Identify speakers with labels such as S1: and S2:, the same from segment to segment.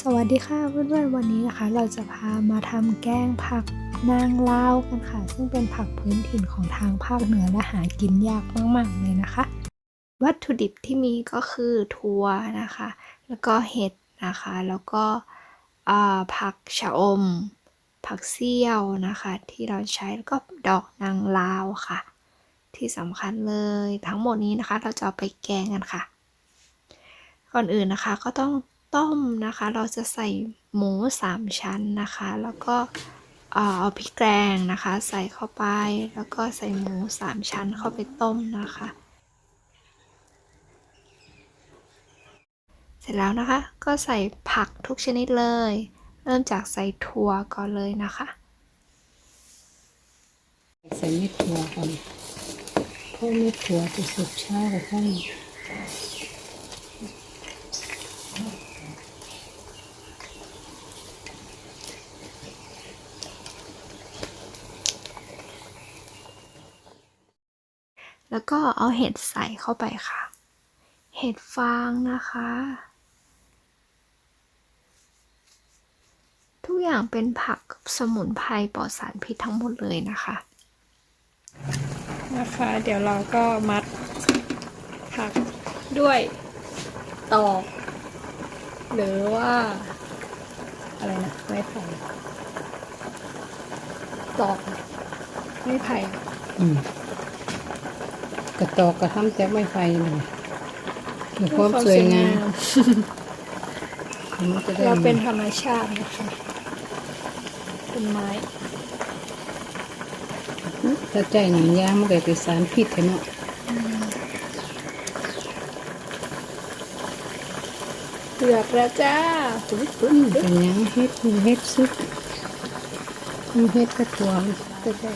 S1: สวัสดีค่ะเพื่อนๆวันนี้นะคะ เราจะพามาทำแกงผักนางลาวกันค่ะ ซึ่งเป็นผักพื้นถิ่นของทางภาคเหนือและหากินยากมากๆเลยนะคะ วัตถุดิบที่มีก็คือถั่วนะคะ แล้วก็เห็ดนะคะ แล้วก็ผักชะอม ผักเสี่ยวนะคะ ที่เราใช้แล้วก็ดอกนางลาวค่ะ ที่สำคัญเลยทั้งหมดนี้นะคะ เราจะเอาไปแกงกันค่ะ ก่อนอื่นนะคะก็ต้อง ต้มนะคะ เราจะใส่หมูสามชั้นนะคะ แล้วก็เอาพริกแกงนะคะ ใส่เข้าไป แล้วก็ใส่หมูสามชั้นเข้าไปต้มนะคะ เสร็จแล้วนะคะ ก็ใส่ผักทุกชนิดเลย เริ่มจากใส่ถั่วก่อนเลยนะคะ
S2: ใส่เม็ดถั่วก่อนเพราะเม็ดถั่วจะสุกช้ากว่าข้าว
S1: แล้วก็เอาเห็ดใส่เข้าไปค่ะ เห็ดฟางนะคะ ทุกอย่างเป็นผักสมุนไพรปลอดสารพิษทั้งหมดเลยนะคะ นะคะ เดี๋ยวเราก็มัดผักด้วยตอกหรือว่า อะไรนะไม้ไผ่ตอกไม้ไผ่
S2: อืมก ระตอกกระทำจากไม้ไฟเลยมีความสวยงามมันจะได้
S1: เราเป็นธรรมชาตินะคะเป็นไม้
S2: ถ้าใจหนังยางมันก็เป็นสารพิษเนาะ
S1: เผือกแล้วจ้าปุ๊บปุ๊บ
S2: เป็นหยังเฮ็ดมีเฮ็ดซุปมีเฮ็ดกระถั่วมันจะได้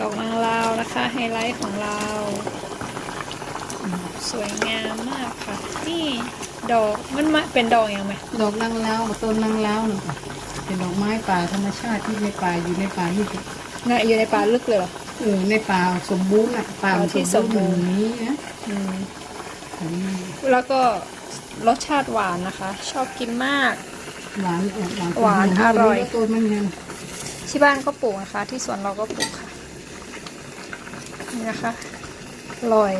S1: ดอกนางลาวนะคะ ไฮไลท์ของเรา สวยงามมากค่ะ นี่ดอกมันมาเป็นดอกยังไง
S2: ดอกนางลาวต้นนางลาวนี่ค่ะเป็นดอกไม้ป่าธรรมชาติที่ในป่าอยู่ในป่าที่
S1: น่ะอยู่ในป่าลึกเลยเหรอ
S2: เออในป่าสมบูรณ์อะป่า
S1: อ๋อที่
S2: สมบูรณ์
S1: สมบูรณ์
S2: อย่างนี้นะ
S1: อืม
S2: อืม
S1: แล้วก็รสชาติหวานนะคะ ชอบกินมาก
S2: หวานออกหวาน
S1: หวานอร่อย
S2: แล้วต้นมันยัง
S1: ที่บ้านก็ปลูกนะคะ ที่สวนเราก็ปลูกค่ะ นี่นะคะอร่อย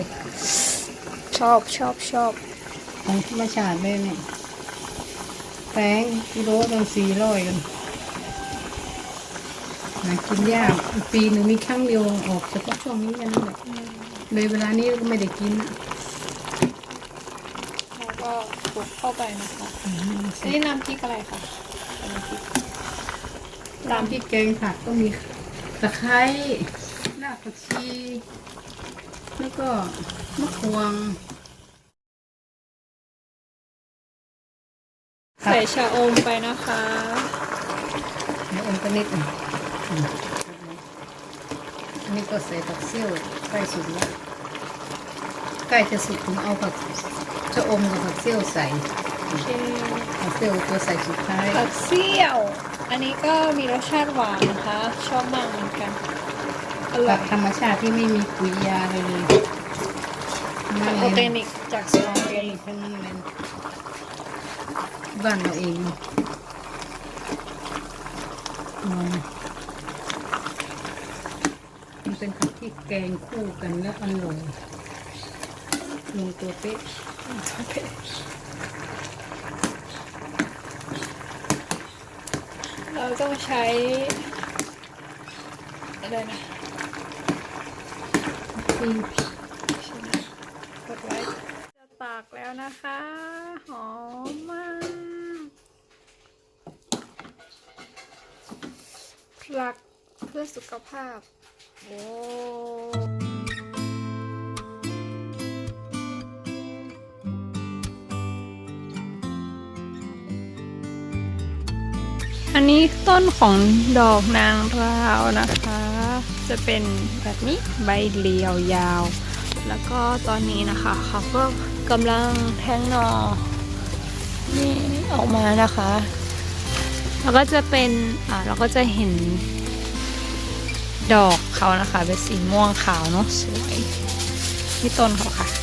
S1: ชอบชอบชอบ
S2: ของธรรมชาติเลยเนี่ยแป้งกิโลตั้งสี่ร้อยกันหากินยากปีหนึ่งมีครั้งเดียวออกเฉพาะช่วงนี้กันนั่นแหละเลยเวลานี้ก็ไม่ได้กินอะ
S1: แล้วก็ปลูกเข้าไปนะคะอันนี่น้ำพริกอะไรคะน้ำพริก
S2: ตามที่แกงผักก็มีตะไคร้รากผักชี แล้วก็มะขวง
S1: ใส่ชะอมไปนะคะ
S2: เดี๋ยวอมกันนิดหนึ่งอืมอันนี้ก็ใส่ผักเซี่ยวใกล้สุกแล้วใกล้จะสุกผมเอาผักชะอมกับผักเซี่ยวใส่
S1: โอเค
S2: ผักเซี่ยวตัวใส่สุดท้าย
S1: ผักเสี่ยว อันนี้ก็มีรสชาติหวานนะคะ ชอบมากเหมือนกัน อร่
S2: ผั
S1: อกย
S2: ธรรมชาติที่ไม่มีปุ๋ยยาเลยเลย
S1: ผักออร์แกนิกจากสวนออร์แกนิก
S2: ทั้งนั้นเลยบ้านเราเองอืมมันเป็นผักที่แกงคู่กันแล้วอร่อยลงตัวเป๊ะ
S1: เราต้องใช้อะไรนะ
S2: ที่
S1: ใช่ไหมกดไว้จะตากแล้วนะคะ หอมมากพลักเพื่อสุขภาพ โอ้อันนี้ต้นของดอกนางราวนะคะ จะเป็นแบบนี้ใบเรียวยาว แล้วก็ตอนนี้นะคะเขาก็กำลังแทงหนอนี่ออกมานะคะ แล้วก็จะเป็นอ่าเราก็จะเห็นดอกเขานะคะ เป็นสีม่วงขาวเนาะสวยที่ต้นเขาค่ะ